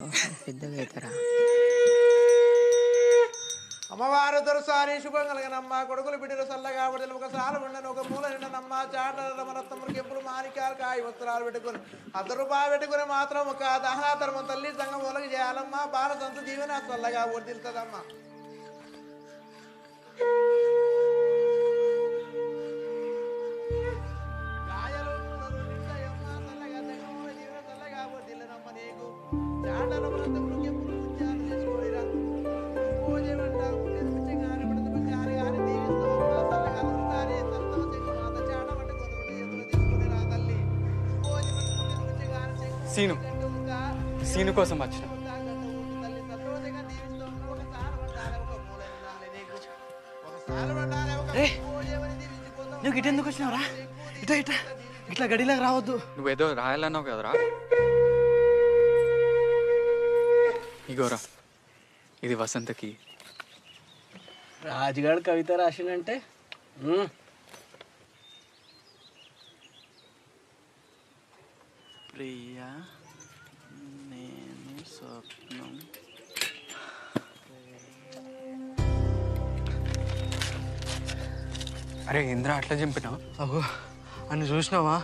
పెద్దగా అవుతారా అమ్మవారు దొరసారి శుభం కలిగినమ్మ కొడుకులు బిడ్డలు చల్లగా బిడ్డలు ఒక సాలు ఉండను ఒక మూల నిండనమ్మ చాటల రమరత్తములు కెంపులు మాణిక్యాలు కాయ వస్త్రాలు పెట్టుకుని అర్ధ రూపాయలు పెట్టుకుని మాత్రం ఒక దహనాధర్మం తల్లి సంఘం ఒలగి చేయాలమ్మా బాల సంత జీవన చల్లగా వర్దిల్తదమ్మా సీను. సీను కోసం వచ్చిన. నువ్వు గిట్ ఎందుకు వచ్చినావురా? ఇట్లా ఇట్లా ఇట్లా గడిలోకి రావద్దు. నువ్వేదో రాయాలన్నావు కదరా. ఇగోరా ఇది వసంతకి. రాజుగాడు కవిత రాసిండంటే ప్రియా నేను స్వప్నం. అరే ఇంద్ర అట్లా చంపినావు? అగో అని చూసినావా?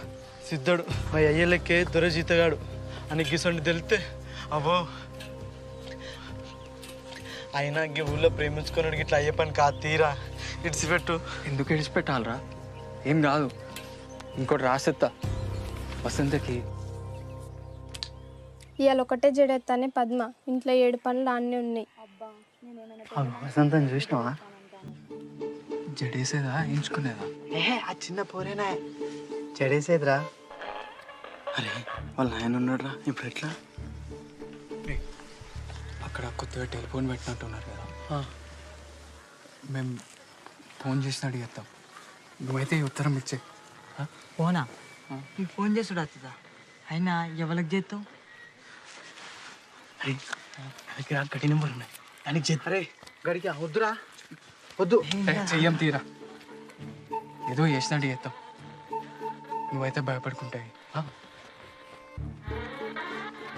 సిద్ధుడు మా అయ్యలకే దొర జీతగాడు. అని గిసండి తెలితే అబ్బో అయినా ఈ ఊళ్ళో ప్రేమించుకున్నాడు ఇట్లా అయ్యే పని కాదు తీరా. ఇడిచిపెట్టు. ఎందుకు ఇడిచిపెట్టాలరా? ఏం కాదు ఇంకోటి రాసేత్తా. వసంతకి ఇవాళ ఒకటే జడెత్తానే పద్మ. ఇంట్లో ఏడు పనులు అన్నీ ఉన్నాయి. వసంతం చూసినావా? జడేసేదా ఎంచుకునేదా? ఏహే ఆ చిన్న పోరేనా? చెడేసేదిరా అరే వాళ్ళ నాయన ఉన్నాడురా. ఇప్పుడు ఎట్లా? అక్కడ కొత్తగా టెలిఫోన్ పెట్టినట్టున్నారు కదా. మేము ఫోన్ చేసిన అడిగేస్తాం నువ్వైతే ఉత్తరం ఇచ్చే. ఫోనా ఫోన్ చేసుడు వస్తుందా అయినా ఎవరికి చేస్తావు దగ్గర గడి నెంబర్ ఉన్నాయి. దానికి అరే గడికి వద్దురా. వద్దు. చెయ్యం తీరా. ఏదో చేసిన అడిగేస్తాం నువ్వైతే భయపడుకుంటాయి.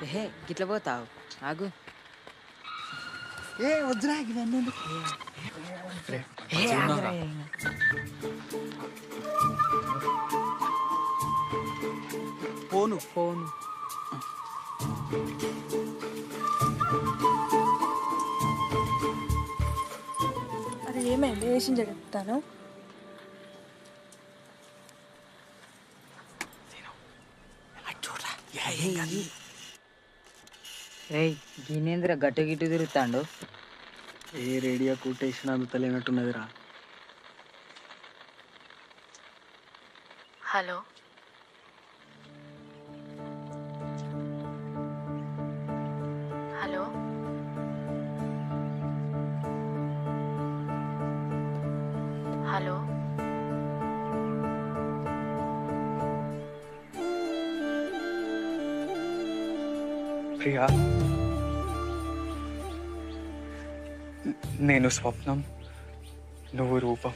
హే గిట్ల పోతావు. ఆగు. ఏ వద్దురా ఇవన్నీ ఎందుకు? ఏ, జడెత్తాను రేయ్ గినేంద్ర గట్టు గిట్టు తిరుగుతాండు? ఏ రేడియో కొట్టేసిన అందుతలేనట్టున్నదిరా హలో హలో. హలో? ప్రియా నేను స్వప్నం నువ్వు రూపం.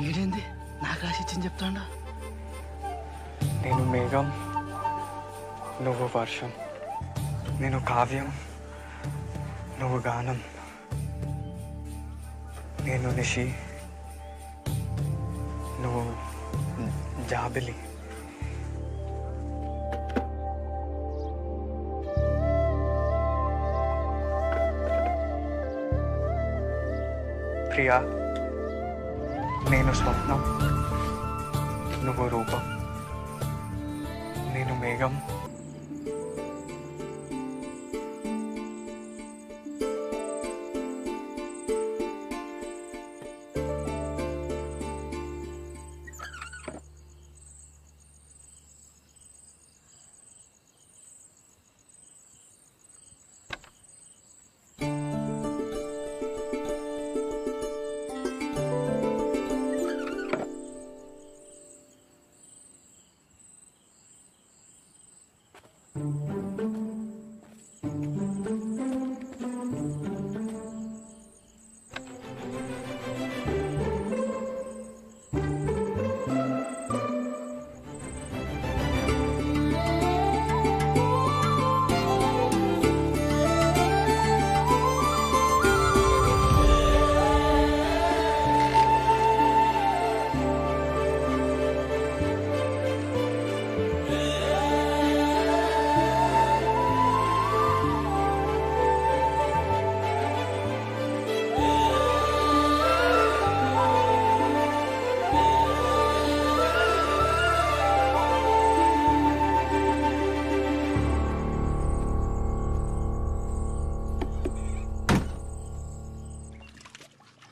వీడేంది నాకు రాసి ఇచ్చింది చెప్తాడా? నేను మేఘం నువ్వు వర్షం నేను కావ్యం నువ్వు గానం నేను నిషి. నువ్వు జాబిలి ప్రియా నేను స్వప్నం నువ్వు రూపం నేను మేఘం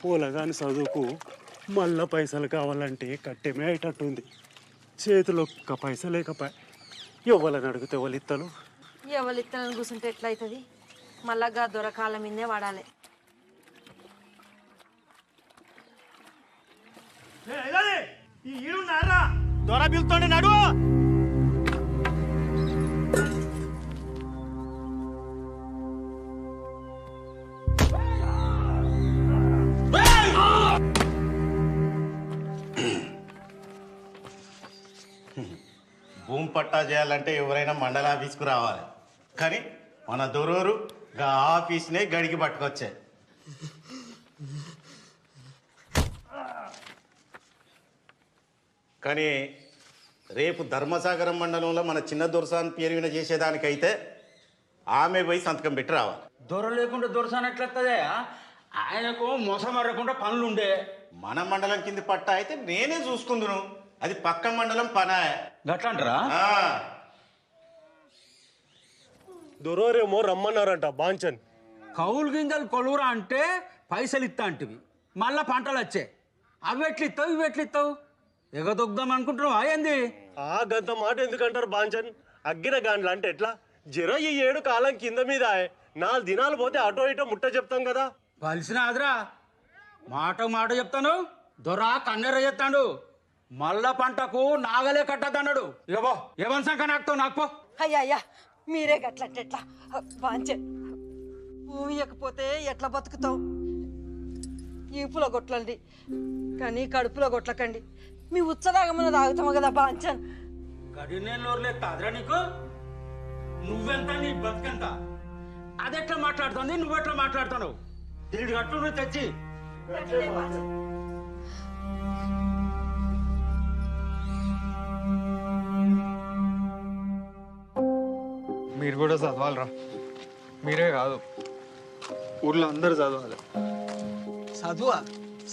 పోలగాని చదువుకు మళ్ళా పైసలు కావాలంటే కట్టెమే అయ్యేటట్టుంది. చేతిలో ఒక్క పైస లేకపోయా ఎవరిని అడిగితే వాళ్ళు ఇత్తలు ఎవరు ఇత్తనని కూర్చుంటే ఎట్లయితుంది? మళ్ళా గా దొరకాల మీదే వాడాలి. దొర పిలుతుండే నడు చేయాలంటే ఎవరైనా మండల ఆఫీస్కు రావాలి. కానీ మన దొరూరు గా ఆఫీస్నే గడికి పట్టుకొచ్చే. కానీ రేపు ధర్మసాగరం మండలంలో మన చిన్న దొరసాన్ పేరు విన చేసేదానికైతే ఆమె పోయి సంతకం పెట్టి రావాలి. దొర లేకుండా దొరసాన ఎట్లత్తదే ఆయనకు మోసం మరకుండా పనులుండే. మన మండలం కింది పట్టా అయితే నేనే చూసుకుందును. అది పక్క మండలం పనా. గట్లంటారా? ఆ. దొరోరేమో రమ్మన్నారంట బాంచన్. కౌలు గింజలు కొలువురా అంటే పైసలు ఇస్తా అంటివి. మళ్ళా పంటలు వచ్చే అవి ఎట్లు ఇస్తావు ఇవి ఎట్లు ఇస్తావు ఎగదొగ్దాం అనుకుంటున్నావా ఏంది? ఆ గంత మాట ఎందుకంటారు బాంచన్? అగ్గిన గాండ్లు అంటే ఎట్లా? జర ఈ ఏడు కాలం కింద మీద నాలుగు దినాలు పోతే అటో ఇటో ముట్ట చెప్తాం కదా. కలిసిన ఆదరా మాట మాట చెప్తాను దొర కన్నెర చెప్తాడు. మళ్ళా పంటకు నాగలే కట్టద్దన్నాడు. ఇక పో ఏమని సంఖ నాకుతావు నాకు పో. అయ్యా మీరే గట్లంటే ఎట్లా బాంచే భూమి ఇవ్వకపోతే ఎట్లా బతుకుతావు? ఈపులో కొట్లండి కానీ కడుపులో కొట్లకండి మీ ఉత్సదాగమన తాగుతాము కదా బాంచన్ లేదు అదరా నీకు? నువ్వెంత నీ బతుకెంత? అదెట్లా మాట్లాడుతుంది? నువ్వెట్లా మాట్లాడుతావు దీనికి నువ్వు తెచ్చి మీరు కూడా చదవాలరా. మీరే కాదు. ఊర్లో అందరు చదవాలి. చదువా?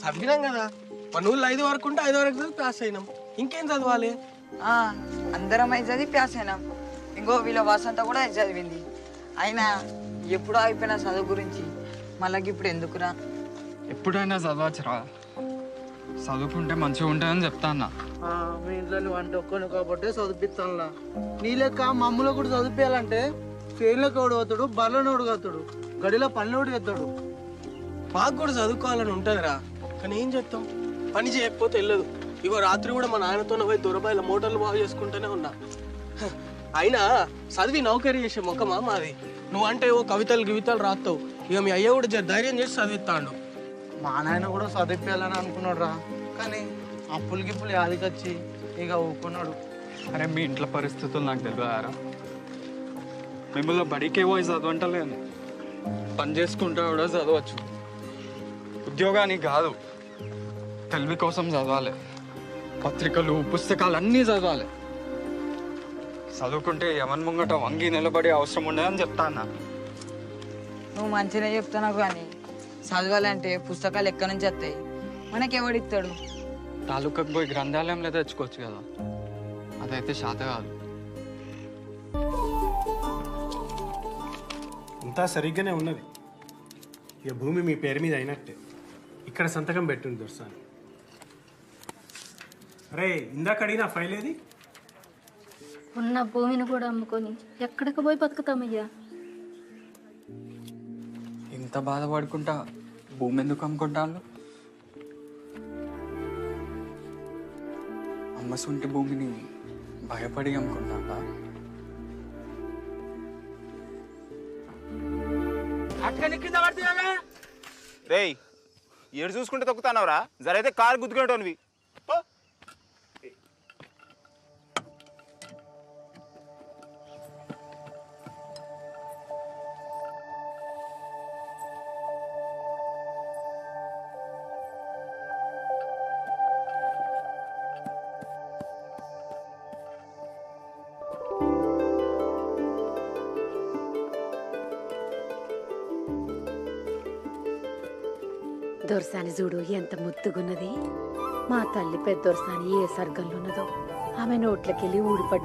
చదివినాం కదా. మన ఊళ్ళో ఐదు వరకు ఉంటే ఐదు వరకు చదివి పాస్ అయినాం. ఇంకేం చదవాలి? ఆ, అందరం అయి చదివి ప్యాస్ అయినాం. ఇంకో వీళ్ళ వసంత కూడా అయి చదివింది. అయినా ఎప్పుడో అయిపోయిన చదువు గురించి మళ్ళీ ఇప్పుడు ఎందుకురా? ఎప్పుడైనా చదవచ్చురా. చదువుకుంటే మంచిగా ఉంటుందని చెప్తా అన్న. మీ ఇంట్లో నువ్వు అంటే ఒక్కని కాబట్టి చదివిస్తానులా నీ లెక్క మమ్మల్ని కూడా చదివించాలంటే ఫెయిల్లోకి ఓడి అవుతాడు బర్రెనోడు అవుతాడు గడిలో పనిలోడు ఎత్తాడు మాకు కూడా చదువుకోవాలని ఉంటుందిరా. కానీ ఏం చెప్తాం పని చేయకపోతే వెళ్ళదు. ఇగో రాత్రి కూడా మా నాన్నతో పోయి దొరబాయిల మోటార్లు బాగు చేసుకుంటూనే ఉన్నా. అయినా చదివి నౌకరీ చేసే ముఖమా మాది? నువ్వంటే ఓ కవితలు గివితలు రాస్తావు ఇక మీ అయ్య కూడా ధైర్యం చేసి చదివిస్తాడు మా నాయన కూడా చదివించాలని అనుకున్నాడు రా కానీ అప్పులు గిప్పులు యాదికొచ్చి ఇక ఊకున్నాడు అరే మీ ఇంట్లో పరిస్థితులు నాకు తెలియదారా. మిమ్మల్ని బడికే పోయి చదవంటలేను. పని చేసుకుంటా కూడా చదవచ్చు. ఉద్యోగానికి కాదు తెలివి కోసం చదవాలి. పత్రికలు పుస్తకాలు అన్నీ చదవాలి. చదువుకుంటే ఎవరి ముంగట వంగి నిలబడే అవసరం ఉండదని చెప్తా అన్న నువ్వు మంచిగా చెప్తున్నావు కానీ చదవాలంటే పుస్తకాలు ఎక్కడి నుంచి వస్తాయి? మనకి ఎవడిస్తాడు తాలూకాకు పోయి గ్రంథాలయంలో తెచ్చుకోవచ్చు కదా. అదైతే శాత కాదు. అంతా సరిగ్గానే ఉన్నది. ఇక భూమి మీ పేరు మీద అయినట్టే. ఇక్కడ సంతకం పెట్టింది దొరసాని. అరే ఇందాక అడిగిన ఫైల్ ఏది ఉన్న భూమిని కూడా అమ్ముకొని ఎక్కడికి పోయి బతుకుతామయ్యా? ఇంత బాధపడుకుంటా? భూమి ఎందుకు అమ్ముకుంటాను అమ్మసుంటి భూమిని భయపడి అమ్ముకుంటా అక్కడి కింద పడుతుందా రేయ్ ఏడు చూసుకుంటే తొక్కుతానవరా? జరైతే కారు గుద్దుకుంటావు దొరసాని చూడు ఎంత ముద్దుగున్నది. మా తల్లి పెద్ద ఏ సర్గంలో ఉన్నదో ఆమె నోట్లకెళ్ళి ఊడిపడ్డ